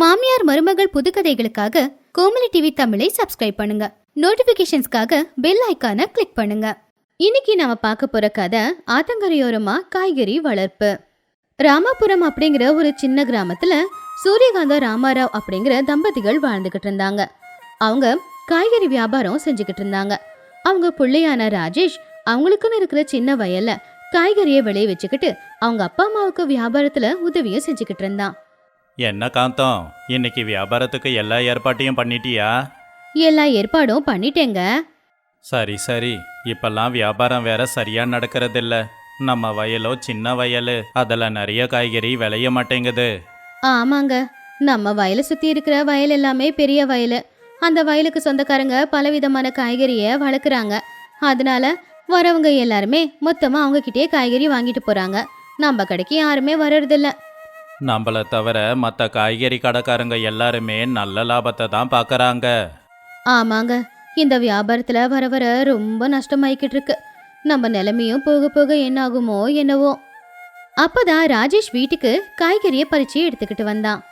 மாமியார் மருமகள் புதுக்கதைகளுக்காக கோமலி டிவி தமிழை சப்ஸ்கிரைப் பண்ணுங்க. நோட்டிபிகேஷன்ஸ்க்காக பெல் ஐக்கானை கிளிக் பண்ணுங்க. இன்னைக்கு நாம பார்க்க போற கதை ஆத்தங்கரையோரமா காய்கறி வளர்ப்பு. ராமாபுரம் அப்படிங்கிற ஒரு சின்ன கிராமத்துல சூரியகாந்த ராமாராவ் அப்படிங்கிற தம்பதிகள் வாழ்ந்துகிட்டு இருந்தாங்க. அவங்க காய்கறி வியாபாரம் செஞ்சுக்கிட்டு இருந்தாங்க. அவங்க பிள்ளையான ராஜேஷ் அவங்களுக்குன்னு இருக்கிற சின்ன வயல்ல காய்கறியை விளைய வச்சுக்கிட்டு அவங்க அப்பா அம்மாவுக்கு வியாபாரத்துல உதவியும் செஞ்சுக்கிட்டு இருந்தான். என்ன காந்தம்? இன்னைக்கு வியாபாரத்துக்கு எல்லா ஏற்பாட்டையும் பண்ணிட்டியா? எல்லா ஏற்பாடும் பண்ணிட்டேங்க. சரி சரி. இப்பெல்லாம் வியாபாரம் வேற சரியா நடக்கிறதில்ல. நம்ம வயலோ சின்ன வயலு. அதில் நிறைய காய்கறி விளைய மாட்டேங்குது. ஆமாங்க. நம்ம வயலை சுத்தி இருக்கிற வயல் எல்லாமே பெரிய வயல். அந்த வயலுக்கு சொந்தக்காரங்க பலவிதமான காய்கறியை வளர்க்குறாங்க. அதனால வரவங்க எல்லாருமே மொத்தமா அவங்க கிட்டயே காய்கறி வாங்கிட்டு போறாங்க. நம்ம கடைக்கு யாருமே வர்றதில்ல. நம்மள தவிர மற்ற காய்கறி கடைக்காரங்க எல்லாருமே நல்ல லாபத்தை தான் பார்க்கறாங்க ஆமாங்க. இந்த வியாபாரத்துல வர வர ரொம்ப நஷ்டமாயிக்கிட்டு இருக்கு நம்ம நிலைமையும் போக போக என்ன ஆகுமோ என்னவோ. அப்பதான் ராஜேஷ் வீட்டுக்கு காய்கறியை பறிச்சு எடுத்துக்கிட்டு வந்தான்.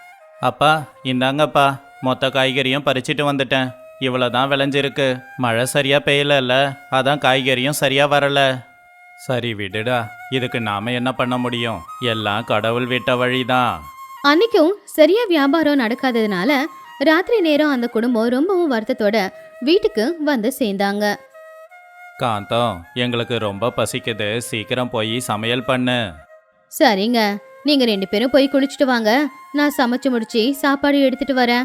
அப்பா இந்தாங்கப்பா. மொத்த காய்கறியும் பறிச்சிட்டு வந்துட்டேன். இவ்வளோதான் விளைஞ்சிருக்கு. மழை சரியா பெய்யலல்ல. அதான் காய்கறியும் சரியா வரல. சரி விடுடா. இதுக்கு நாம என்ன பண்ண முடியும்? எல்லாம் கடவுள் விட்ட வழிதான். அன்னைக்கும் சரியா வியாபாரம் நடக்காததுனால ராத்திரி நேரம் அந்த குடும்பம் ரொம்பவும் வருத்தத்தோட வீட்டுக்கு வந்து சேர்ந்தாங்க. காந்தம் எங்களுக்கு ரொம்ப பசிக்குது. சீக்கிரம் போய் சமையல் பண்ணு. சரிங்க. நீங்க ரெண்டு பேரும் போய் குளிச்சுட்டு வாங்க. நான் சமைச்சு முடிச்சு சாப்பாடு எடுத்துட்டு வரேன்.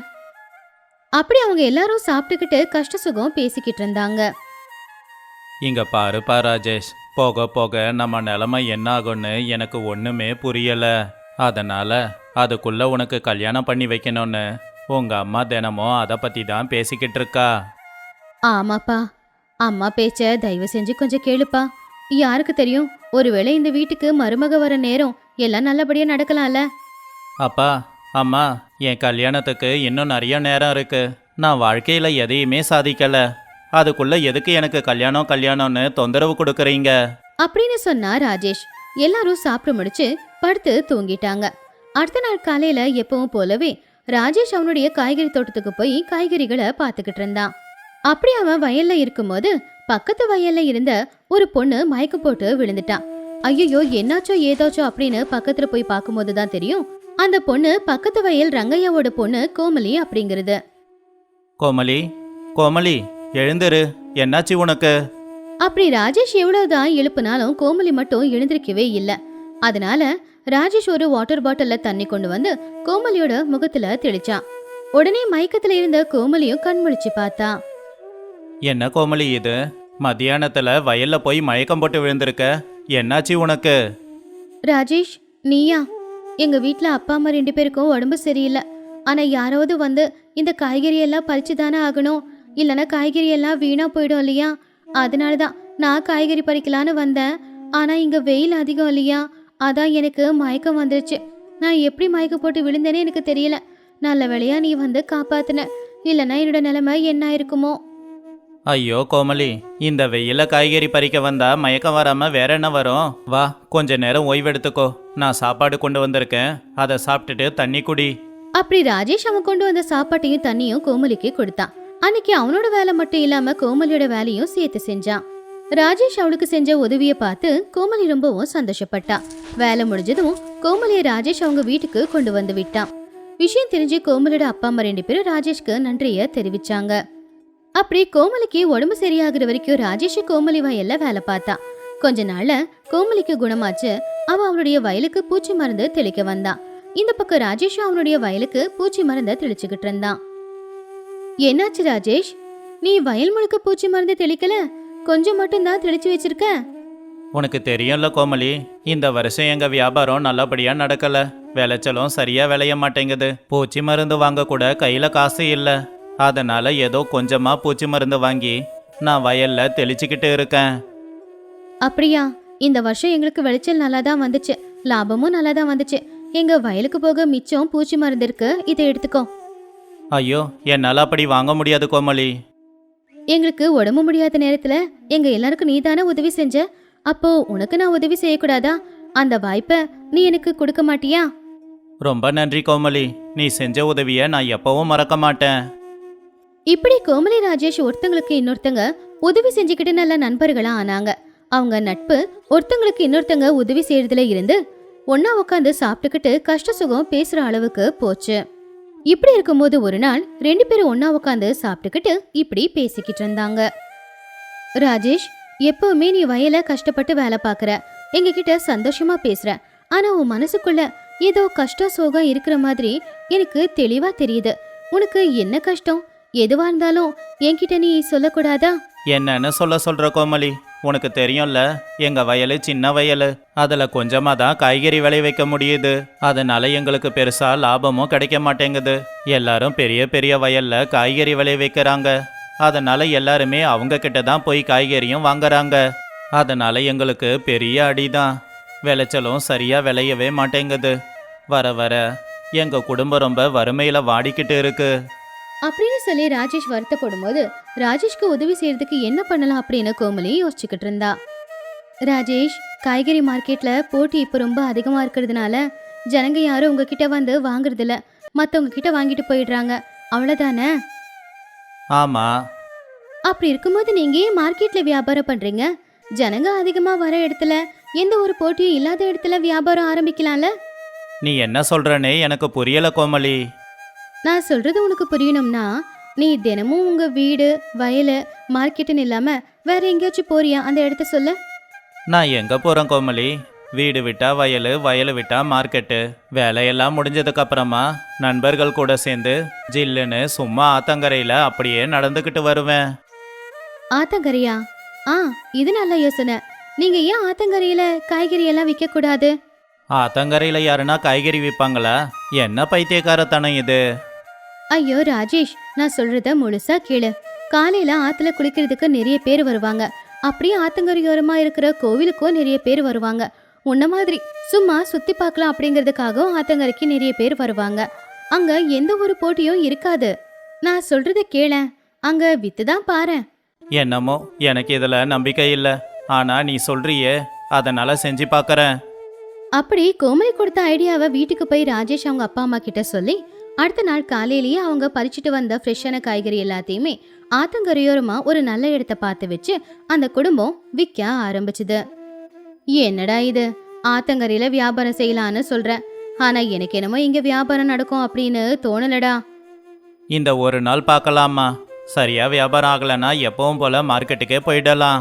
அப்படி அவங்க எல்லாரும் சாப்பிட்டுக்கிட்டு கஷ்ட சுகம் பேசிக்கிட்டு இருந்தாங்க. இங்க பாருப்பா ராஜேஷ். போக போக நம்ம நிலைமை என்ன ஆகும்னு எனக்கு ஒண்ணுமே புரியல. அதனால அதுக்குள்ள உனக்கு கல்யாணம் பண்ணி வைக்கணும்னு உங்க அம்மா தினமும் அதை பத்தி தான் பேசிக்கிட்டு இருக்கா. ஆமாப்பா. அம்மா பேச்ச தயவு செஞ்சு கொஞ்சம் கேளுப்பா. யாருக்கு தெரியும்? ஒருவேளை இந்த வீட்டுக்கு மருமக வர நேரம் எல்லாம் நல்லபடியா நடக்கலாம்ல? அப்பா அம்மா என் கல்யாணத்துக்கு இன்னும் நிறைய நேரம் இருக்கு. நான் வாழ்க்கையில எதையுமே சாதிக்கல. அதுக்குள்ள எதுக்கு எனக்கு கல்யாணம் கல்யாணம்னு தொந்தரவு கொடுக்குறீங்க? அப்படின்னு சொன்னா ராஜேஷ். எல்லாரும் சாப்பிட்டு முடிச்சு படுத்து தூங்கிட்டாங்க. அடுத்த நாள் காலையில எப்பவும் போலவே ராஜேஷ் அவனுடைய காய்கறி தோட்டத்துக்கு போய் காய்கறிகளை பார்த்துக்கிட்டு இருந்தான். அப்படி அவன் வயல்ல இருக்கும்போது பக்கத்து வயல்ல இருந்த ஒரு பொண்ணு மயக்கம் போட்டு விழுந்துட்டான். ஐயோ என்னாச்சோ ஏதாச்சோ அப்படின்னு பக்கத்துல போய் பார்க்கும்போது தான் தெரியும் அந்த பொண்ணு பக்கத்து வயல் ரங்கையாவோட பொண்ணு கோமலி அப்படிங்கிறது. கோமலி? கோமலி? எழுந்துரு. என்னாச்சு உனக்கு? அப்படி ராஜேஷ் எவ்வளவுதான் எழுப்புனாலும் கோமலி மட்டும் எழுந்திருக்கவே இல்ல. அதனால ராஜேஷ் ஒரு வாட்டர் பாட்டில்ல தண்ணி கொண்டு வந்து கோமலியோட முகத்துல தெளிச்சான் உடனே மயக்கத்துல இருந்த கோமலியும் கண் முழிச்சு பார்த்தா. என்ன கோமலி இது? மத்தியானத்துல வயல்ல போய் மயக்கம் போட்டு விழுந்திருக்க. என்னாச்சு உனக்கு? ராஜேஷ் நீயா? எங்க வீட்ல அப்பா அம்மா ரெண்டு பேருக்கும் உடம்பு சரியில்லை. ஆனா யாராவது வந்து இந்த காய்கறி எல்லாம் பறிச்சு தானே ஆகணும்? இல்லைன்னா காய்கறி எல்லாம் வீணா போயிடும் இல்லையா? அதனால தான் நான் காய்கறி பறிக்கலான்னு வந்தேன். ஆனா இங்க வெயில் அதிகம் இல்லையா? அதான் எனக்கு மயக்கம் வந்துருச்சு. நான் எப்படி மயக்கம் போட்டு விழுந்தேனே எனக்கு தெரியல. நல்ல வேளையா நீ வந்து காப்பாத்துன. இல்லைன்னா என்னோட நிலைமை என்ன இருக்குமோ? ஐயோ கோமலி இந்த வெயில காய்கறி பறிக்க வந்தா மயக்கம் வராம வேற என்ன வரும்? வா கொஞ்ச நேரம் ஓய்வெடுத்துக்கோ. நான் சாப்பாடு கொண்டு வந்திருக்கேன். அதை சாப்பிட்டுட்டு தண்ணி குடி. அப்படி ராஜேஷ் அவன் கொண்டு வந்த சாப்பாட்டையும் தண்ணியும் கோமலிக்கு கொடுத்தான் அன்னைக்கு அவனோட வேலை மட்டும் இல்லாம கோமலியோட வேலையும் சேர்த்து செஞ்சான். ராஜேஷ் அவளுக்கு செஞ்ச உதவியை பார்த்து கோமலி ரொம்பவும் சந்தோஷப்பட்டா. வேலை முடிஞ்சதும் கோமலியை ராஜேஷ் அவங்க வீட்டுக்கு கொண்டு வந்து விட்டான். விஷயம் தெரிஞ்சு கோமலியோட அப்பா அம்மா ரெண்டு பேரும் ராஜேஷ்க்கு நன்றிய தெரிவிச்சாங்க. அப்படி கோமலிக்கு உடம்பு சரியாகிற வரைக்கும் ராஜேஷ் கோமலி வயல்ல வேலை பார்த்தா. கொஞ்ச நாள்ல கோமலிக்கு குணமாச்சு அவ அவனுடைய வயலுக்கு பூச்சி மருந்து தெளிக்க வந்தான் இந்த பக்கம் ராஜேஷ் அவனுடைய வயலுக்கு பூச்சி மருந்த தெளிச்சுக்கிட்டு இருந்தான். என்னாச்சு ராஜேஷ்? நீ வயல் முழுக்க பூச்சி மருந்து தெளிக்கல? கொஞ்சம் மட்டும் தான் தெளிச்சு வச்சிருக்க? உனக்கு தெரியும்ல கோமலி இந்த வருஷம் எங்க வியாபாரம் நல்லபடியா நடக்கல. விளைச்சலும் சரியா விளைய மாட்டேங்குது. பூச்சி மருந்து வாங்க கூட கையில காசு இல்ல. அதனால ஏதோ கொஞ்சமா பூச்சி மருந்து வாங்கி நான் வயல்ல தெளிச்சுக்கிட்டு இருக்கேன். அப்படியா? இந்த வருஷம் எங்களுக்கு விளைச்சல் நல்லா தான் வந்துச்சு. லாபமும் நல்லா தான் வந்துச்சு. எங்க வயலுக்கு போக மிச்சம் பூச்சி மருந்து இருக்கு. இதை எடுத்துக்கோ. ஐயோ என்னால அப்படி வாங்க முடியாது கோமலி எங்களுக்கு உடம்பு முடியாத நேரத்துல எங்க எல்லாருக்கும் நீ தானே உதவி செஞ்ச? அப்போ உனக்கு நான் உதவி செய்யக்கூடாதா? அந்த வாய்ப்பை நீ எனக்கு கொடுக்க மாட்டியா? ரொம்ப நன்றி கோமலி நீ செஞ்ச உதவியை நான் எப்பவும் மறக்க மாட்டேன். இப்படி கோமலி ராஜேஷ் ஒருத்தங்களுக்கு இன்னொருத்தங்க உதவி செஞ்சுக்கிட்டு நல்ல நண்பர்களா ஆனாங்க. அவங்க நட்பு ஒருத்தங்களுக்கு இன்னொருத்தங்க உதவி செய்யறதுல இருந்து ஒண்ணா உட்காந்து சாப்பிட்டுக்கிட்டு கஷ்ட சுகம் பேசுற அளவுக்கு போச்சு. இப்படி இருக்கும்போது ஒரு நாள் ரெண்டு பேரும் ஒன்னா உட்காந்து சாப்பிட்டுக்கிட்டு இப்படி பேசிக்கிட்டு இருந்தாங்க. ராஜேஷ் எப்பவுமே நீ வயல கஷ்டப்பட்டு வேலை பார்க்குற. எங்க கிட்ட சந்தோஷமா பேசுற. ஆனா உன் மனசுக்குள்ள ஏதோ கஷ்ட சோகம் இருக்கிற மாதிரி எனக்கு தெளிவா தெரியுது. உனக்கு என்ன கஷ்டம்? எதுவா இருந்தாலும் என்கிட்ட நீ சொல்லக்கூடாதா? என்னன்னு சொல்ல சொல்ற கோமலி உனக்கு தெரியும்ல எங்க வயலு சின்ன வயலு. அதுல கொஞ்சமா தான் காய்கறி விளைவிக்க முடியுது. அதனால எங்களுக்கு பெருசா லாபமும் கிடைக்க மாட்டேங்குது. எல்லாரும் பெரிய பெரிய வயல்ல காய்கறி விளைவிக்கிறாங்க அதனால எல்லாருமே அவங்க கிட்ட தான் போய் காய்கறியும் வாங்குறாங்க. அதனால எங்களுக்கு பெரிய அடிதான் விளைச்சலும் சரியா விளையவே மாட்டேங்குது. வர வர எங்க குடும்பம் ரொம்ப வறுமையில வாடிக்கிட்டு இருக்கு. அப்படின்னு சொல்லி ராஜேஷ் வருத்தப்படும் போது ராஜேஷ்க்கு உதவி செய்யறதுக்கு என்ன பண்ணலாம் அப்படின்னு கோமலி யோசிச்சுக்கிட்டு இருந்தா. ராஜேஷ் காய்கறி மார்க்கெட்ல போட்டி இப்ப ரொம்ப அதிகமா இருக்கிறதுனால ஜனங்க யாரும் உங்ககிட்ட வந்து வாங்குறது இல்ல மத்தவங்க கிட்ட வாங்கிட்டு போயிடுறாங்க. அவ்வளவுதானே? ஆமா. அப்படி இருக்கும்போது நீங்க ஏன் மார்க்கெட்ல வியாபாரம் பண்றீங்க? ஜனங்க அதிகமா வர இடத்துல எந்த ஒரு போட்டியும் இல்லாத இடத்துல வியாபாரம் ஆரம்பிக்கலாம்ல? நீ என்ன சொல்றனே எனக்கு புரியல கோமலி. நான் சொல்றது உனக்கு புரியணும்னா நீ தினமும் உங்க வீடு வயலு மார்க்கெட்டுன்னு இல்லாம வேற எங்கேயாச்சும் போறியா? அந்த இடத்த சொல்ல. நான் எங்க போறேன் கோமலி வீடு விட்டா வயலு வயலு விட்டா மார்க்கெட்டு. வேலையெல்லாம் முடிஞ்சதுக்கு அப்புறமா நண்பர்கள் கூட சேர்ந்து ஜில்லுன்னு சும்மா ஆத்தங்கரையில அப்படியே நடந்துக்கிட்டு வருவேன். ஆத்தங்கரையா? ஆ இது நல்ல யோசனை. நீங்க ஏன் ஆத்தங்கரையில காய்கறி எல்லாம் விற்க கூடாது ஆத்தங்கரையில யாருன்னா காய்கறி விற்பாங்களா என்ன பைத்தியக்காரத்தனம் இது? ஐயோ ராஜேஷ் நான் சொல்றத முழுசா கேளு. காலையில ஆத்துல குளிக்கிறதுக்கு நிறைய பேர் வருவாங்க. அப்படியே ஆத்தங்கரையோரமா இருக்கிற கோவிலுக்கும் நிறைய பேர் வருவாங்க. உன்ன மாதிரி சும்மா சுத்தி பார்க்கலாம் அப்படிங்கிறதுக்காகவும் ஆத்தங்கரைக்கு நிறைய பேர் வருவாங்க. அங்க எந்த ஒரு போட்டியும் இருக்காது. நான் சொல்றத கேளேன் அங்க வித்து தான் பாரேன் என்னமோ எனக்கு இதுல நம்பிக்கை இல்லை. ஆனா நீ சொல்றியே அதனால செஞ்சு பார்க்கறேன் அப்படி கோமலி கொடுத்த ஐடியாவை வீட்டுக்கு போய் ராஜேஷ் அவங்க அப்பா அம்மா கிட்ட சொல்லி அடுத்த நாள் காலையிலேயே அவங்க பறிச்சுட்டு வந்த ஃப்ரெஷ்ஷான காய்கறி எல்லாத்தையுமே ஆத்தங்கரையோரமா ஒரு நல்ல இடத்த பார்த்து வச்சு அந்த குடும்பம் விற்க ஆரம்பிச்சுது. என்னடா இது? ஆத்தங்கரையில வியாபாரம் செய்யலான்னு சொல்ற. ஆனா எனக்கு என்னமோ இங்க வியாபாரம் நடக்கும் அப்படின்னு தோணலடா. இந்த ஒரு நாள் பார்க்கலாமா? சரியா வியாபாரம் ஆகலைன்னா எப்பவும் போல மார்க்கெட்டுக்கே போயிடலாம்.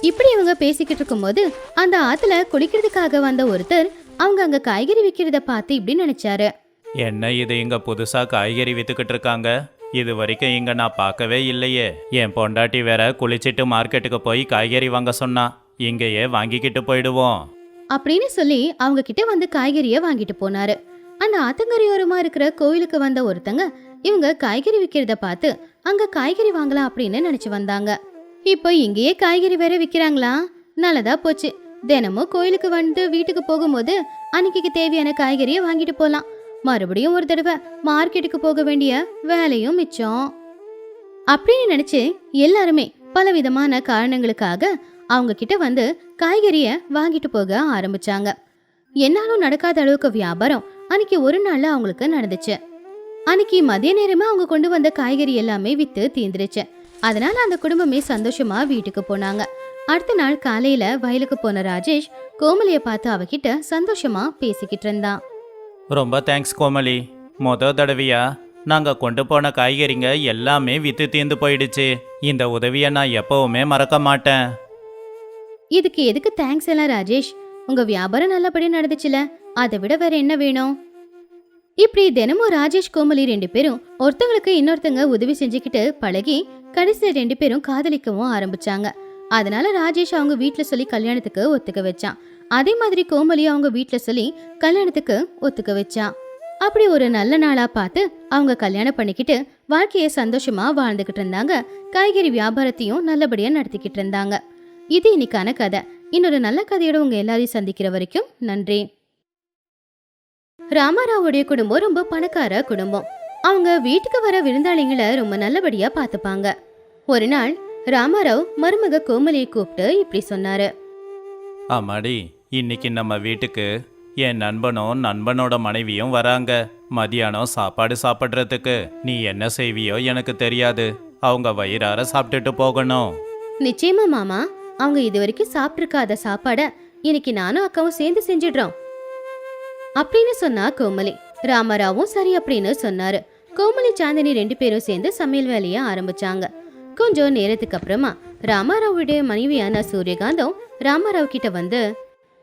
இப்படி இவங்க பேசிக்கிட்டு இருக்கும்போது அந்த ஆத்துல குளிக்கிறதுக்காக வந்த ஒருத்தர் அவங்க அங்க காய்கறி விற்கிறத பார்த்து இப்படி நினைச்சாரு. என்ன இது இங்க புதுசா காய்கறி வித்துக்கிட்டு இருக்காங்க? இது வரைக்கும் இங்க நான் பார்க்கவே இல்லையே. என் பொண்டாட்டி வேற குளிச்சிட்டு மார்க்கெட்டுக்கு போய் காய்கறி வாங்க சொன்னா இங்கேயே வாங்கிக்கிட்டு போயிடுவோம். அப்படின்னு சொல்லி அவங்க கிட்ட வந்து காய்கறிய வாங்கிட்டு போனாரு. அந்த ஆத்தங்கரையோரமா இருக்கிற கோயிலுக்கு வந்த ஒருத்தங்க இவங்க காய்கறி விக்கிறத பார்த்து அங்க காய்கறி வாங்கலாம் அப்படின்னு நினைச்சு வந்தாங்க. இப்போ இங்கேயே காய்கறி வேற விக்கிறாங்களா? நல்லதா போச்சு. தினமும் கோயிலுக்கு வந்து வீட்டுக்கு போகும்போது அன்னைக்கு தேவையான காய்கறியை வாங்கிட்டு போலாம். மறுபடியும் ஒரு தடவை மார்க்கெட்டுக்கு போக வேண்டிய வேலையும் மிச்சம். அப்படின்னு நினைச்சு எல்லாருமே பல விதமான காரணங்களுக்காக அவங்க கிட்ட வந்து காய்கறிய வாங்கிட்டு போக ஆரம்பிச்சாங்க. என்னாலும் நடக்காத அளவுக்கு வியாபாரம் அன்னைக்கு ஒரு நாள்ல அவங்களுக்கு நடந்துச்சு. அன்னைக்கு மதிய நேரமே அவங்க கொண்டு வந்த காய்கறி எல்லாமே வித்து தீந்துருச்சு. அதனால அந்த குடும்பமே சந்தோஷமா வீட்டுக்கு போனாங்க. அடுத்த நாள் காலையில வயலுக்கு போன ராஜேஷ் கோமலிய பார்த்து அவகிட்ட சந்தோஷமா பேசிக்கிட்டு இருந்தான். ரொம்ப தேங்க்ஸ் கோமலி. மொத தடவையா நாங்கள் கொண்டு போன காய்கறிங்க எல்லாமே வித்து தீர்ந்து போயிடுச்சு. இந்த உதவியை நான் எப்பவுமே மறக்க மாட்டேன். இதுக்கு எதுக்கு தேங்க்ஸ் எல்லாம் ராஜேஷ்? உங்க வியாபாரம் நல்லபடியா நடந்துச்சுல அதை விட வேற என்ன வேணும்? இப்படி தினமும் ராஜேஷ் கோமலி ரெண்டு பேரும் ஒருத்தவங்களுக்கு இன்னொருத்தங்க உதவி செஞ்சுக்கிட்டு பழகி கடைசியில ரெண்டு பேரும் காதலிக்கவும் ஆரம்பிச்சாங்க. அதனால ராஜேஷ் அவங்க வீட்டில் சொல்லி கல்யாணத்துக்கு ஒத்துக்க வச்சான். அதே மாதிரி கோமலி அவங்க வீட்டில் சொல்லி கல்யாணத்துக்கு ஒத்துக்க வச்சா. அப்படி ஒரு நல்ல நாளா பார்த்து அவங்க கல்யாணம் பண்ணிக்கிட்டு வாழ்க்கையை சந்தோஷமா வாழ்ந்துகிட்டு இருந்தாங்க. காய்கறி வியாபாரத்தையும் நல்லபடியா நடத்திக்கிட்டு இருந்தாங்க. இது இன்னைக்கான கதை. இன்னொரு நல்ல கதையோட உங்க எல்லாரையும் சந்திக்கிற வரைக்கும் நன்றி. ராமாராவுடைய குடும்பம் ரொம்ப பணக்கார குடும்பம். அவங்க வீட்டுக்கு வர விருந்தாளிங்களை ரொம்ப நல்லபடியா பார்த்துப்பாங்க. ஒரு நாள் ராமாராவ் மருமக கோமலியை கூப்பிட்டு இப்படி சொன்னாரு. ஆமாடி. இன்னைக்கு நம்ம வீட்டுக்கு என் நண்பனும் நண்பனோட மனைவியும் வராங்க. மதியானம் சாப்பாடு சாப்பிட்றதுக்கு. நீ என்ன செய்வியோ எனக்கு தெரியாது. அவங்க வயிறார சாப்பிட்டுட்டு போகணும். நிச்சயமா மாமா. அவங்க இது வரைக்கும் சாப்பிட்ருக்காத சாப்பாட இன்னைக்கு நானும் அக்காவும் சேர்ந்து செஞ்சிடுறோம். அப்படின்னு சொன்னா கோமலி. ராமராவும் சரி அப்படின்னு சொன்னாரு. கோமலி சாந்தினி ரெண்டு பேரும் சேர்ந்து சமையல் வேலையை ஆரம்பிச்சாங்க. கொஞ்சம் நேரத்துக்கு அப்புறமா ராமாராவுடைய மனைவியான சூரியகாந்தம் ராமாராவ் கிட்ட வந்து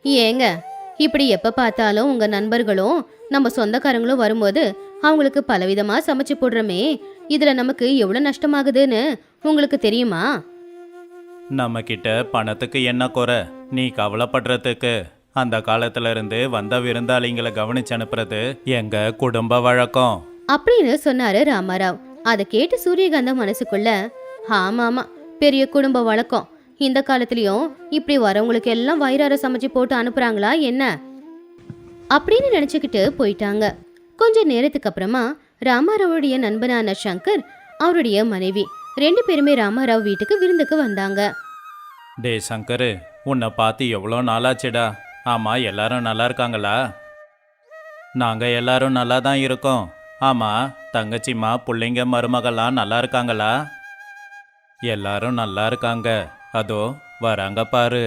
ஏங்க இப்படி எப்ப பார்த்தாலும் உங்க நண்பர்களும் நம்ம சொந்தக்காரங்களும் வரும்போது அவங்களுக்கு பலவிதமா சமைச்சு போடுறோமே இதுல நமக்கு எவ்வளவு நஷ்டமாகுதுன்னு உங்களுக்கு தெரியுமா? நம்ம கிட்ட பணத்துக்கு என்ன குறை? நீ கவலைப்படுறதுக்கு. அந்த காலத்துல இருந்து வந்த விருந்தாளிங்களை கவனிச்சு அனுப்புறது எங்க குடும்ப வழக்கம். அப்படின்னு சொன்னாரு ராமாராவ். அதை கேட்டு சூரியகாந்தம் மனசுக்குள்ள ஆமா ஆமா பெரிய குடும்ப வழக்கம். இந்த காலத்துலேயும் இப்படி வரவங்களுக்கு எல்லாம் வயிறார சமைச்சு போட்டு அனுப்புறாங்களா என்ன? அப்படின்னு நினைச்சுக்கிட்டு போயிட்டாங்க. கொஞ்ச நேரத்துக்கு அப்புறமா ராமாராவுடைய நண்பனான சங்கர் அவருடைய மனைவி ரெண்டு பேருமே ராமாராவ் வீட்டுக்கு விருந்துக்கு வந்தாங்க. டே சங்கரு உன்னை பார்த்து எவ்வளோ நாளாச்சுடா? ஆமா எல்லாரும் நல்லா இருக்காங்களா? நாங்க எல்லாரும் நல்லா தான் இருக்கோம். ஆமா தங்கச்சிம்மா பிள்ளைங்க மருமகள்லாம் நல்லா இருக்காங்களா? எல்லாரும் நல்லா இருக்காங்க. அதோ வராங்க பாரு.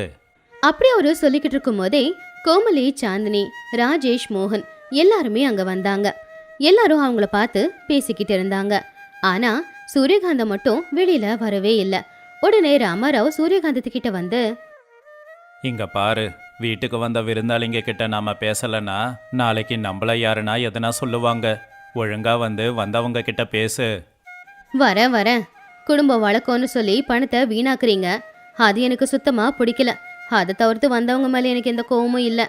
அப்படி அவரு சொல்லிக்கிட்டு இருக்கும் போதே கோமலி சாந்தினி ராஜேஷ் மோகன் எல்லாருமே அங்க வந்தாங்க. எல்லாரும் அவங்கள பார்த்து பேசிக்கிட்டு இருந்தாங்க. ஆனா சூரியகாந்தம் மட்டும் வெளியில வரவே இல்லை. உடனே ராமாராவ் சூரியகாந்தத்துக்கிட்ட வந்து இங்க பாரு வீட்டுக்கு வந்த விருந்தாளிங்க கிட்ட நாம பேசலனா நாளைக்கு நம்மள யாருன்னா எதனா சொல்லுவாங்க. ஒழுங்கா வந்து வந்தவங்க கிட்ட பேசு. வர வர குடும்ப வழக்கம்னு சொல்லி பணத்தை வீணாக்குறீங்க. அது எனக்கு சுத்தமா பிடிக்கல. அதை தவிர்த்து வந்தவங்க மேல எனக்கு எந்த கோவமும் இல்லை.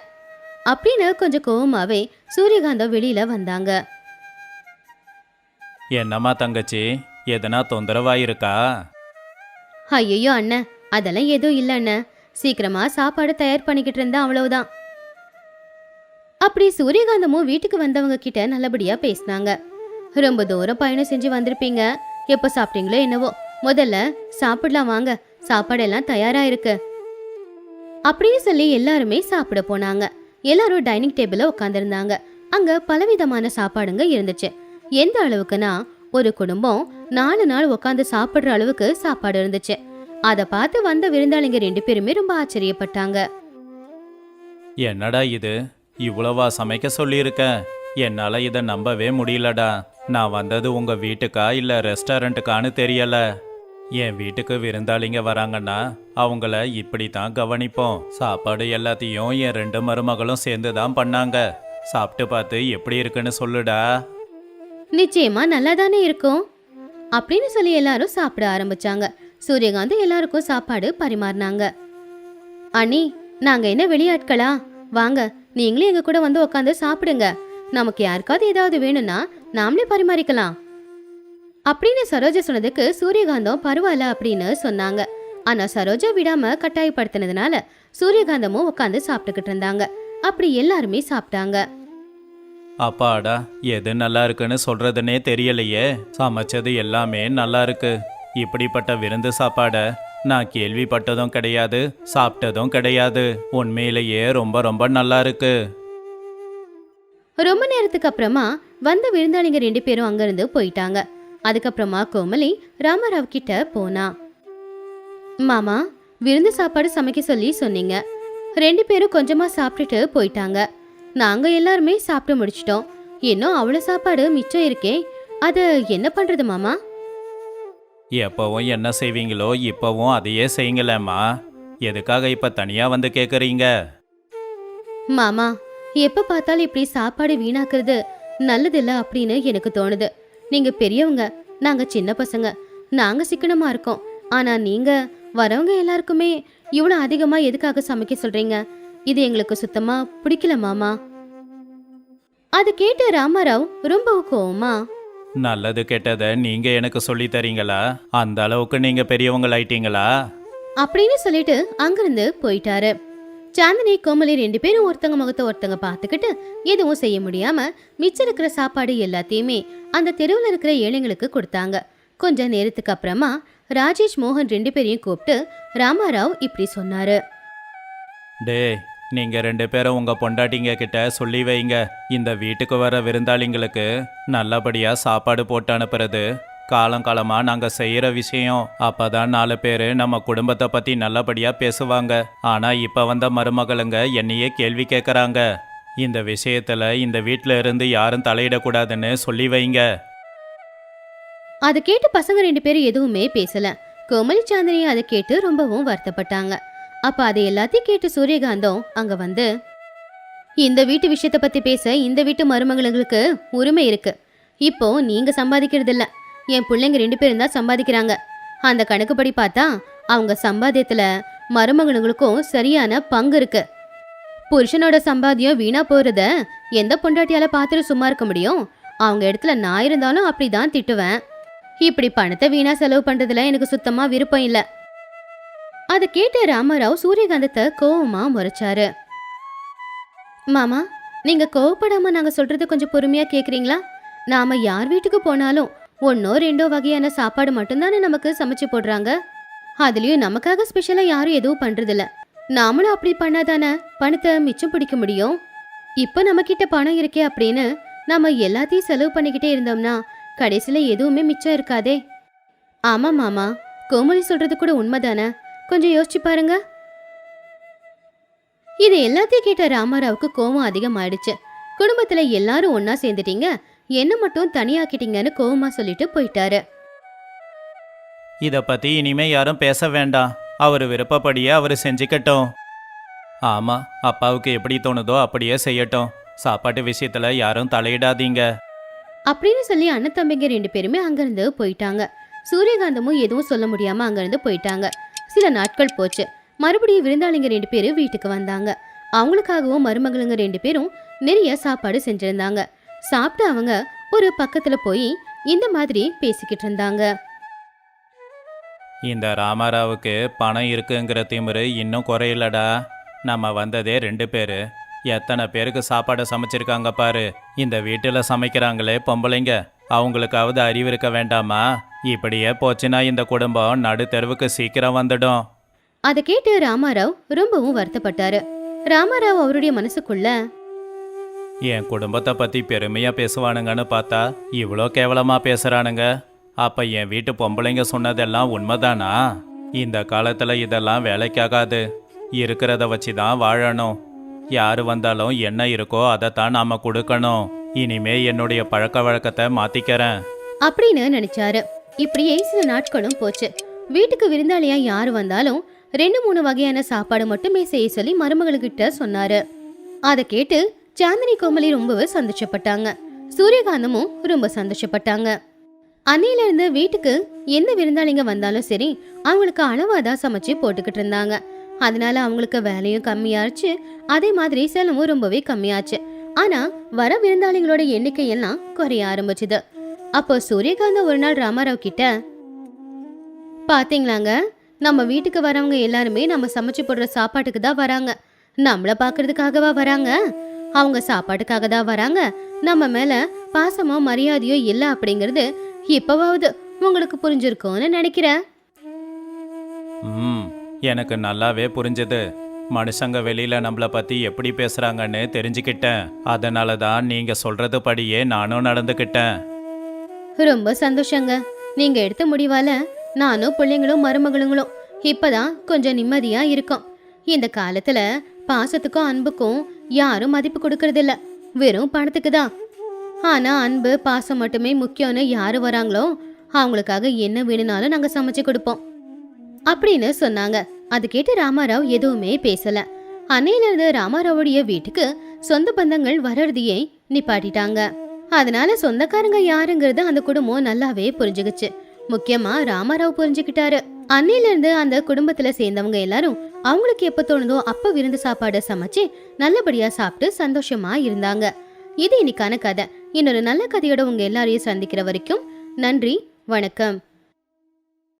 அப்படின்னு கொஞ்சம் கோவமாவே சூரியகாந்தம் வெளியில வந்தாங்க. என்னம்மா தங்கச்சி எதனா தொந்தரவா இருக்கா ஐயோ அண்ணன் அதெல்லாம் எதுவும் இல்லை அண்ணன் சீக்கிரமா சாப்பாடு தயார் பண்ணிக்கிட்டு இருந்தா அவ்வளவுதான். அப்படி சூரியகாந்தமும் வீட்டுக்கு வந்தவங்க கிட்ட நல்லபடியா பேசினாங்க. ரொம்ப தூரம் பயணம் செஞ்சு வந்திருப்பீங்க. எப்போ சாப்பிட்டீங்களோ என்னவோ. முதல்ல சாப்பிடலாம் வாங்க. சாப்பாடெல்லாம் தயாரா இருக்கு. அப்படின்னு சொல்லி எல்லாருமே சாப்பிட போனாங்க. எல்லாரும் டைனிங் டேபிளில் உட்காந்துருந்தாங்க அங்க பலவிதமான சாப்பாடுங்க இருந்துச்சு. எந்த அளவுக்குன்னா ஒரு குடும்பம் நாலு நாள் உட்காந்து சாப்பிடுற அளவுக்கு சாப்பாடு இருந்துச்சு. அதை பார்த்து வந்த விருந்தாளிங்க ரெண்டு பேருமே ரொம்ப ஆச்சரியப்பட்டாங்க. என்னடா இது? இவ்வளவா சமைக்க சொல்லியிருக்க? என்னால இதை நம்பவே முடியலடா. நான் வந்தது உங்க வீட்டுக்கா இல்ல ரெஸ்டாரண்ட்டுக்கான்னு தெரியல. என் வீட்டுக்கு விருந்தாளிங்க வராங்கன்னா அவங்கள இப்படி தான் கவனிப்போம். சாப்பாடு எல்லாத்தையும் என் ரெண்டு மருமகளும் சேர்ந்து தான் பண்ணாங்க. சாப்பிட்டு பார்த்து எப்படி இருக்குன்னு சொல்லுடா. நிச்சயமா நல்லா தானே இருக்கும். அப்படின்னு சொல்லி எல்லாரும் சாப்பிட ஆரம்பிச்சாங்க. சூரியகாந்த் எல்லாருக்கும் சாப்பாடு பரிமாறினாங்க. அண்ணி நாங்க என்ன வெளியாட்களா? வாங்க நீங்களும் எங்க கூட வந்து உட்காந்து சாப்பிடுங்க. நமக்கு யாருக்காவது ஏதாவது வேணும்னா நாமளே பரிமாறிக்கலாம். அப்படின்னு சரோஜா சொன்னதுக்கு சூரியகாந்தம் பரவாயில்ல அப்படின்னு சொன்னாங்க. ஆனா சரோஜா விடாம கட்டாயப்படுத்தினதுனால சூரியகாந்தமும் உட்காந்து சாப்பிட்டுக்கிட்டு இருந்தாங்க. அப்படி எல்லாருமே சாப்பிட்டாங்க. அப்பாடா எது நல்லா இருக்குன்னு சொல்றதுனே தெரியலையே. சமைச்சது எல்லாமே நல்லா இருக்கு. இப்படிப்பட்ட விருந்து சாப்பாட நான் கேள்விப்பட்டதும் கிடையாது சாப்பிட்டதும் கிடையாது. உண்மையிலேயே ரொம்ப ரொம்ப நல்லா இருக்கு. ரொம்ப நேரத்துக்கு அப்புறமா வந்த விருந்தாளிங்க ரெண்டு பேரும் அங்கிருந்து போயிட்டாங்க. அதுக்கப்புறமா கோமலி ராமராவ் கிட்ட போனா. மாமா விருந்து சாப்பாடு சமைக்க சொல்லி சொன்னீங்க. ரெண்டு பேரும் கொஞ்சமா சாப்பிட்டுட்டு போயிட்டாங்க. நாங்க எல்லாருமே சாப்பிட்டு முடிச்சிட்டோம். இன்னும் அவ்வளவு சாப்பாடு மிச்சம் இருக்கே. அது என்ன பண்றது மாமா? எப்பவும் என்ன செய்வீங்களோ இப்பவும் அதையே செய்யுங்களேம்மா. எதுக்காக இப்ப தனியா வந்து கேக்குறீங்க? மாமா எப்ப பார்த்தாலும் இப்படி சாப்பாடு வீணாக்குறது நல்லதில்ல அப்படின்னு எனக்கு தோணுது. நீங்க பெரியவங்க நாங்க சின்ன பசங்க நாங்க சிக்கனமா இருக்கோம். ஆனா நீங்க வரவங்க எல்லாருக்குமே இவ்வளவு அதிகமா எதுக்காக சமைக்க சொல்றீங்க? இது எங்களுக்கு சுத்தமா பிடிக்கல மாமா. அது கேட்டு ராமாராவ் ரொம்ப கோவமா நல்லது கெட்டதை நீங்க எனக்கு சொல்லி தரீங்களா? அந்த அளவுக்கு நீங்க பெரியவங்களாயிட்டீங்களா? அப்படின்னு சொல்லிட்டு அங்கிருந்து போயிட்டாரு. சாந்தினி கோமலி ரெண்டு பேரும் ஒருத்தங்க முகத்தை ஒருத்தங்க பார்த்துக்கிட்டு எதுவும் செய்ய முடியாம மிச்சம் இருக்கிற சாப்பாடு எல்லாத்தையுமே அந்த தெருவில் இருக்கிற ஏழைங்களுக்கு கொடுத்தாங்க. கொஞ்ச நேரத்துக்கு அப்புறமா ராஜேஷ் மோகன் ரெண்டு பேரையும் கூப்பிட்டு ராமாராவ் இப்படி சொன்னாரு. டே நீங்க ரெண்டு பேரும் உங்க பொண்டாட்டிங்க கிட்ட சொல்லி வைங்க. இந்த வீட்டுக்கு வர விருந்தாளிங்களுக்கு நல்லபடியா சாப்பாடு போட்டு அனுப்புறது காலங்காலமாக நாங்க செய்யற விஷயம். அப்பதான் நாலு பேரு நம்ம குடும்பத்தை பத்தி நல்லபடியா பேசுவாங்க. ஆனா இப்ப வந்த மருமகளுங்க என்னையே கேள்வி கேட்கறாங்க இந்த விஷயத்துல இந்த வீட்ல இருந்து யாரும் தலையிடக்கூடாதுன்னு சொல்லி வைங்க. அதை கேட்டு பசங்க ரெண்டு பேரும் எதுவுமே பேசல. கோமலி சாந்தினி அதை கேட்டு ரொம்பவும் வருத்தப்பட்டாங்க. அப்ப அதை எல்லாத்தையும் கேட்டு சூரியகாந்தம் அங்க வந்து இந்த வீட்டு விஷயத்த பத்தி பேச இந்த வீட்டு மருமகளுக்கு உரிமை இருக்கு. இப்போ நீங்க சம்பாதிக்கிறது இல்ல என் பிள்ளைங்க ரெண்டு பேரும் தான் சம்பாதிக்கிறாங்க. அந்த கணக்குப்படி பார்த்தா அவங்க சம்பாத்தியத்துல மருமகனுங்களுக்கும் சரியான பங்கு இருக்கு. புருஷனோட சம்பாத்தியம் வீணா போறத எந்த பொண்டாட்டியால பார்த்துட்டு சும்மா இருக்க முடியும்? அவங்க இடத்துல நான் இருந்தாலும் அப்படிதான் திட்டுவேன். இப்படி பணத்தை வீணா செலவு பண்றதுல எனக்கு சுத்தமா விருப்பம் இல்ல. அதை கேட்ட ராமராவ் சூரியகாந்தத்தை கோவமா முறைச்சாரு. மாமா நீங்க கோவப்படாம நாங்க சொல்றது கொஞ்சம் பொறுமையா கேக்குறீங்களா? நாம யார் வீட்டுக்கு போனாலும் ஒன்றோ ரெண்டோ வகையான சாப்பாடு மட்டும்தானே நமக்கு சமைச்சு போடுறாங்க? அதுலேயும் நமக்காக ஸ்பெஷலாக யாரும் எதுவும் பண்ணுறதில்ல நாமளும் அப்படி பண்ணாதானே? பணத்தை மிச்சம் பிடிக்க முடியும்? இப்போ நம்மக்கிட்ட பணம் இருக்கே அப்படின்னு நம்ம எல்லாத்தையும் செலவு பண்ணிக்கிட்டே இருந்தோம்னா கடைசியில் எதுவுமே மிச்சம் இருக்காதே? ஆமாம் மாமா கோமலி சொல்கிறது கூட உண்மைதானே? கொஞ்சம் யோசிச்சு பாருங்க. இது எல்லாத்தையும் கேட்ட ராமாராவுக்கு கோவம் அதிகமாயிடுச்சு. குடும்பத்தில் எல்லாரும் ஒன்றா சேர்ந்துட்டீங்க. என்ன மட்டும் தனியாக்கிட்டீங்கன்னு கோவமா சொல்லிட்டு போயிட்டாரு. இத பத்தி இனிமே யாரும் பேச வேண்டாம். அவர் விருப்பப்படியே அவர் செஞ்சுக்கட்டும். ஆமா அப்பாவுக்கு எப்படி தோணுதோ அப்படியே செய்யட்டும். சாப்பாட்டு விஷயத்துல யாரும் தலையிடாதீங்க. அப்படின்னு சொல்லி அண்ணன் தம்பிங்க ரெண்டு பேருமே அங்கிருந்து போயிட்டாங்க. சூரியகாந்தமும் எதுவும் சொல்ல முடியாம அங்கிருந்து போயிட்டாங்க. சில நாட்கள் போச்சு. மறுபடியும் விருந்தாளிங்க ரெண்டு பேரும் வீட்டுக்கு வந்தாங்க. அவங்களுக்காகவும் மருமகளுங்க ரெண்டு பேரும் நிறைய சாப்பாடு செஞ்சிருந்தாங்க. சாப்பிட்டு அவங்க ஒரு பக்கத்துல போய் இந்த மாதிரி பேசிக்கிட்டு இருந்தாங்க. இந்த ராமாராவுக்கு பணம் இருக்குங்கிற திமிரு இன்னும் குறையலடா. நம்ம வந்ததே ரெண்டு பேரு. எத்தனை பேருக்கு சாப்பாடு சமைச்சிருக்காங்க பாரு. இந்த வீட்டில் சமைக்கிறாங்களே பொம்பளைங்க. அவங்களுக்காவது அறிவு இருக்க வேண்டாமா? இப்படியே போச்சுன்னா இந்த குடும்பம் நடு தெருவுக்கு சீக்கிரம் வந்துடும். அதை கேட்டு ராமாராவ் ரொம்பவும் வருத்தப்பட்டாரு. ராமாராவ் அவருடைய மனசுக்குள்ள என் குடும்பத்தை பற்றி பெருமையாக பேசுவானுங்கன்னு பார்த்தா இவ்வளோ கேவலமாக பேசுகிறானுங்க அப்போ என் வீட்டு பொம்பளைங்க சொன்னதெல்லாம் உண்மைதானா? இந்த காலத்தில் இதெல்லாம் வேலைக்காகாது. இருக்கிறத வச்சு தான் வாழணும். யார் வந்தாலும் என்ன இருக்கோ அதைத்தான் நாம கொடுக்கணும். இனிமே என்னுடைய பழக்க வழக்கத்தை மாத்திக்கிறேன். அப்படின்னு நினைச்சாரு. இப்படியே சில நாட்களும் போச்சு. வீட்டுக்கு விருந்தாளியா யார் வந்தாலும் ரெண்டு மூணு வகையான சாப்பாடு மட்டுமே செய்ய சொல்லி மருமகளுக்கிட்ட சொன்னாரு. அதை கேட்டு சாந்தினி கோமலி ரொம்பவே சந்தோஷப்பட்டாங்க. சூரியகாந்தமும் ரொம்ப சந்தோஷப்பட்டாங்க. அன்னையில இருந்து வீட்டுக்கு எந்த விருந்தாளிங்க வந்தாலும் சரி அவங்களுக்கு அளவாதான் சமைச்சு போட்டுக்கிட்டு இருந்தாங்க. அதனால அவங்களுக்கு வேலையும் கம்மியாச்சு. அதே மாதிரி செலவும் ரொம்பவே கம்மியாச்சு. ஆனா வர விருந்தாளிங்களோட எண்ணிக்கை எல்லாம் குறைய ஆரம்பிச்சுது. அப்போ சூரியகாந்தம் ஒரு நாள் ராமாராவ் கிட்ட பாத்தீங்களாங்க? நம்ம வீட்டுக்கு வரவங்க எல்லாருமே நம்ம சமைச்சு போடுற சாப்பாட்டுக்கு தான் வராங்க. நம்மள பாக்குறதுக்காகவா வராங்க? அவங்க சாப்பாட்டுக்காக தான் வராங்க. நம்ம மேல பாசமோ மரியாதையோ இல்ல அப்படிங்கறது இப்பவாவது உங்களுக்கு புரிஞ்சிருக்கும்னு நினைக்கிறேன் ம் எனக்கு நல்லாவே புரிஞ்சது. மனுஷங்க வெளியில நம்மள பத்தி எப்படி பேசுறாங்கன்னு தெரிஞ்சுக்கிட்டேன். அதனால தான் நீங்க சொல்றது படியே நானும் நடந்துக்கிட்டேன். ரொம்ப சந்தோஷங்க. நீங்க எடுத்த முடிவால நானும் பிள்ளைங்களும் மருமகளுங்களும் இப்பதான் கொஞ்சம் நிம்மதியா இருக்கோம். இந்த காலத்துல பாசத்துக்கும் அன்புக்கும் யாரும் மதிப்பு கொடுக்கறதில்ல. வெறும் பணத்துக்கு தான் ஆனால் அன்பு பாசம் மட்டுமே முக்கியம்னு யார் வராங்களோ அவங்களுக்காக என்ன வேணும்னாலும் நாங்கள் சமைச்சு கொடுப்போம். அப்படின்னு சொன்னாங்க. அது கேட்டு ராமாராவ் எதுவுமே பேசல. அன்னையிலிருந்து ராமாராவுடைய வீட்டுக்கு சொந்த பந்தங்கள் வர்றதையே நிப்பாட்டிட்டாங்க. அதனால சொந்தக்காரங்க யாருங்கிறது அந்த குடும்பம் நல்லாவே புரிஞ்சுக்கிச்சு. முக்கியமா ராமராவ் புரிஞ்சுக்கிட்டாரு. அன்னையில இருந்து அந்த குடும்பத்துல சேர்ந்தவங்க எல்லாரும் அவங்களுக்கு எப்ப தோணுதோ அப்ப விருந்து சாப்பாடு சமைச்சு நல்லபடியா சாப்பிட்டு சந்தோஷமா இருந்தாங்க. இது இன்னைக்கான கதை. இன்னொரு நல்ல கதையோட உங்க எல்லாரையும் சந்திக்கிற வரைக்கும் நன்றி வணக்கம்.